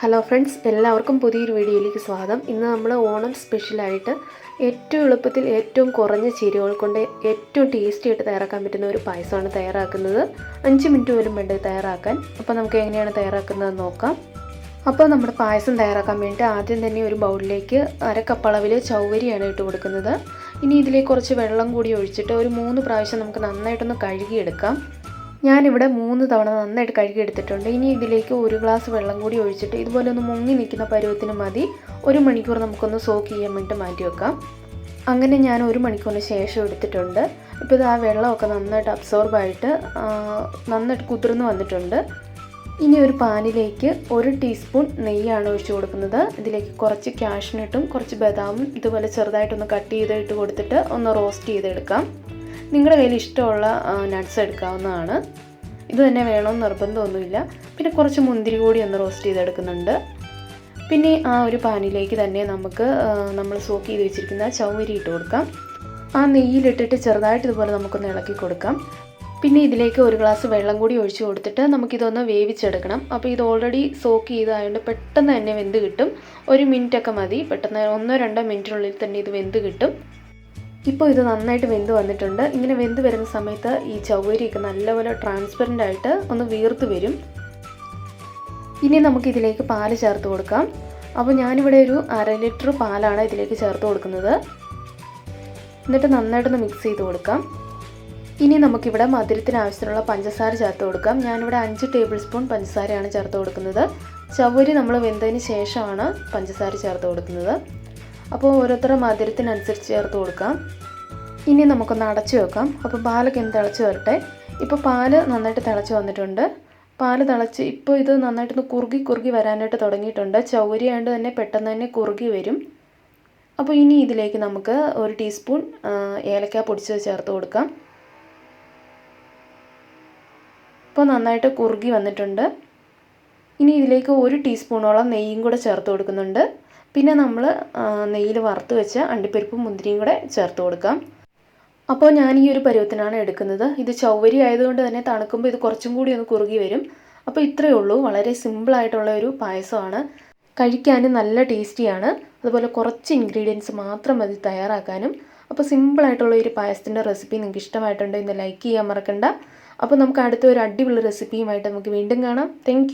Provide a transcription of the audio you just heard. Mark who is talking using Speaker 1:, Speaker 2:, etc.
Speaker 1: Hello friends എല്ലാവർക്കും പുതിയൊരു വീഡിയോയിലേക്ക് സ്വാഗതം. ഇന്ന് നമ്മൾ ഓണം സ്പെഷ്യലായിട്ട് ഏറ്റവും എളുപ്പത്തിൽ ഏറ്റവും കുറഞ്ഞ ചേരുവകൾ കൊണ്ട് ഏറ്റവും ടേസ്റ്റി ആയിട്ട് തയ്യാറാക്കാൻ പറ്റുന്ന ഒരു പായസമാണ് തയ്യാറാക്കുന്നത്. അഞ്ച് മിനിറ്റ് പോലും വേണ്ട തയ്യാറാക്കാൻ. അപ്പോൾ നമുക്ക് എങ്ങനെയാണ് തയ്യാറാക്കുന്നത് നോക്കാം. അപ്പോൾ നമ്മുടെ പായസം തയ്യാറാക്കാൻ വേണ്ടി ആദ്യം തന്നെ ഒരു ബൗളിലേക്ക് അര കപ്പ് അളവിൽ ചൗവരിയാണ് ഇട്ട് കൊടുക്കുന്നത്. ഇനി ഇതിലേക്ക് കുറച്ച് വെള്ളം കൂടി ഒഴിച്ചിട്ട് ഒരു മൂന്ന് പ്രാവശ്യം നമുക്ക് നന്നായിട്ടൊന്ന് കഴുകിയെടുക്കാം. ഞാനിവിടെ മൂന്ന് തവണ നന്നായിട്ട് കഴുകി എടുത്തിട്ടുണ്ട് ഇനി ഇതിലേക്ക് ഒരു ഗ്ലാസ് വെള്ളം കൂടി ഒഴിച്ചിട്ട് ഇതുപോലെ ഒന്ന് മുങ്ങി നിൽക്കുന്ന പരുവത്തിന് മതി. ഒരു മണിക്കൂർ നമുക്കൊന്ന് സോക്ക് ചെയ്യാൻ വേണ്ടി മാറ്റി വെക്കാം. അങ്ങനെ ഞാൻ ഒരു മണിക്കൂറിന് ശേഷം എടുത്തിട്ടുണ്ട്. ഇപ്പോൾ ഇത് ആ വെള്ളമൊക്കെ നന്നായിട്ട് അബ്സോർബായിട്ട് നന്നായിട്ട് കുതിർന്ന് വന്നിട്ടുണ്ട്. ഇനി ഒരു പാനിലേക്ക് ഒരു ടീസ്പൂൺ നെയ്യാണ് ഒഴിച്ചു കൊടുക്കുന്നത്. ഇതിലേക്ക് കുറച്ച് കാഷ്നട്ടും കുറച്ച് ബദാമും ഇതുപോലെ ചെറുതായിട്ടൊന്ന് കട്ട് ചെയ്ത് ഇട്ട് കൊടുത്തിട്ട് ഒന്ന് റോസ്റ്റ് ചെയ്തെടുക്കാം. നിങ്ങളുടെ കയ്യിൽ ഇഷ്ടമുള്ള നട്ട്സ് എടുക്കാവുന്നതാണ്. ഇത് തന്നെ വേണമെന്ന് നിർബന്ധമൊന്നുമില്ല. പിന്നെ കുറച്ച് മുന്തിരി കൂടി ഒന്ന് റോസ്റ്റ് ചെയ്തെടുക്കുന്നുണ്ട്. പിന്നെ ആ ഒരു പാനിലേക്ക് തന്നെ നമുക്ക് നമ്മൾ സോക്ക് ചെയ്ത് വെച്ചിരിക്കുന്ന ചൗവരി ഇട്ട് കൊടുക്കാം. ആ നെയ്യിലിട്ടിട്ട് ചെറുതായിട്ട് ഇതുപോലെ നമുക്കൊന്ന് ഇളക്കി കൊടുക്കാം. പിന്നെ ഇതിലേക്ക് ഒരു ഗ്ലാസ് വെള്ളം കൂടി ഒഴിച്ചു കൊടുത്തിട്ട് നമുക്കിതൊന്ന് വേവിച്ചെടുക്കണം. അപ്പോൾ ഇത് ഓൾറെഡി സോക്ക് ചെയ്തതായതുകൊണ്ട് പെട്ടെന്ന് തന്നെ വെന്ത് കിട്ടും. ഒരു മിനിറ്റൊക്കെ മതി. പെട്ടെന്ന് ഒന്നോ രണ്ടോ മിനിറ്റിനുള്ളിൽ തന്നെ ഇത് വെന്ത് കിട്ടും. ഇപ്പോൾ ഇത് നന്നായിട്ട് വെന്ത് വന്നിട്ടുണ്ട്. ഇങ്ങനെ വെന്ത് വരുന്ന സമയത്ത് ഈ ചവരിയൊക്കെ നല്ലപോലെ ട്രാൻസ്പെറന്റ് ആയിട്ട് ഒന്ന് വീർത്ത് വരും. ഇനി നമുക്ക് ഇതിലേക്ക് പാൽ ചേർത്ത് കൊടുക്കാം. അപ്പോൾ ഞാനിവിടെ ഒരു അര ലിറ്റർ പാലാണ് ഇതിലേക്ക് ചേർത്ത് കൊടുക്കുന്നത്. എന്നിട്ട് നന്നായിട്ടൊന്ന് മിക്സ് ചെയ്ത് കൊടുക്കാം. ഇനി നമുക്കിവിടെ മധുരത്തിന് ആവശ്യത്തിനുള്ള പഞ്ചസാര ചേർത്ത് കൊടുക്കാം. ഞാനിവിടെ അഞ്ച് ടേബിൾ സ്പൂൺ പഞ്ചസാരയാണ് ചേർത്ത് കൊടുക്കുന്നത്. ചവരി നമ്മൾ വെന്തതിന് ശേഷമാണ് പഞ്ചസാര ചേർത്ത് കൊടുക്കുന്നത്. അപ്പോൾ ഓരോരുത്തരുടെ മധുരത്തിനനുസരിച്ച് ചേർത്ത് കൊടുക്കാം. ഇനി നമുക്കൊന്ന് അടച്ചു വെക്കാം. അപ്പോൾ പാലൊക്കെ ഒന്ന് തിളച്ച് വരട്ടെ. ഇപ്പോൾ പാൽ നന്നായിട്ട് തിളച്ച് വന്നിട്ടുണ്ട്. പാൽ തിളച്ച് ഇപ്പോൾ ഇത് നന്നായിട്ടൊന്ന് കുറുകി കുറുകി വരാനായിട്ട് തുടങ്ങിയിട്ടുണ്ട്. ചൗരി ആയതുകൊണ്ട് തന്നെ പെട്ടെന്ന് തന്നെ കുറുകി വരും. അപ്പോൾ ഇനി ഇതിലേക്ക് നമുക്ക് ഒരു ടീസ്പൂൺ ഏലക്ക പൊടിച്ചത് ചേർത്ത് കൊടുക്കാം. ഇപ്പോൾ നന്നായിട്ട് കുറുകി വന്നിട്ടുണ്ട്. ഇനി ഇതിലേക്ക് ഒരു ടീസ്പൂണോളം നെയ്യും കൂടെ ചേർത്ത് കൊടുക്കുന്നുണ്ട്. പിന്നെ നമ്മൾ നെയ്യിൽ വറുത്ത് വെച്ച അണ്ടിപ്പരിപ്പും മുന്തിരിയും കൂടെ ചേർത്ത് കൊടുക്കാം. അപ്പോൾ ഞാൻ ഈ ഒരു പരുവത്തിനാണ് എടുക്കുന്നത്. ഇത് ചൗവരി ആയതുകൊണ്ട് തന്നെ തണുക്കുമ്പോൾ ഇത് കുറച്ചും കൂടി ഒന്ന് കുറുകി വരും. അപ്പോൾ ഇത്രയേ ഉള്ളൂ. വളരെ സിമ്പിളായിട്ടുള്ള ഒരു പായസമാണ്. കഴിക്കാൻ നല്ല ടേസ്റ്റിയാണ് അതുപോലെ കുറച്ച് ഇൻഗ്രീഡിയൻസ് മാത്രം മതി തയ്യാറാക്കാനും. അപ്പോൾ സിമ്പിളായിട്ടുള്ള ഒരു പായസത്തിന്റെ റെസിപ്പി നിങ്ങൾക്ക് ഇഷ്ടമായിട്ടുണ്ട് ഇന്ന് ലൈക്ക് ചെയ്യാൻ മറക്കണ്ട. അപ്പോൾ നമുക്ക് അടുത്ത ഒരു അടിപൊളി റെസിപ്പിയുമായിട്ട് നമുക്ക് വീണ്ടും കാണാം. താങ്ക്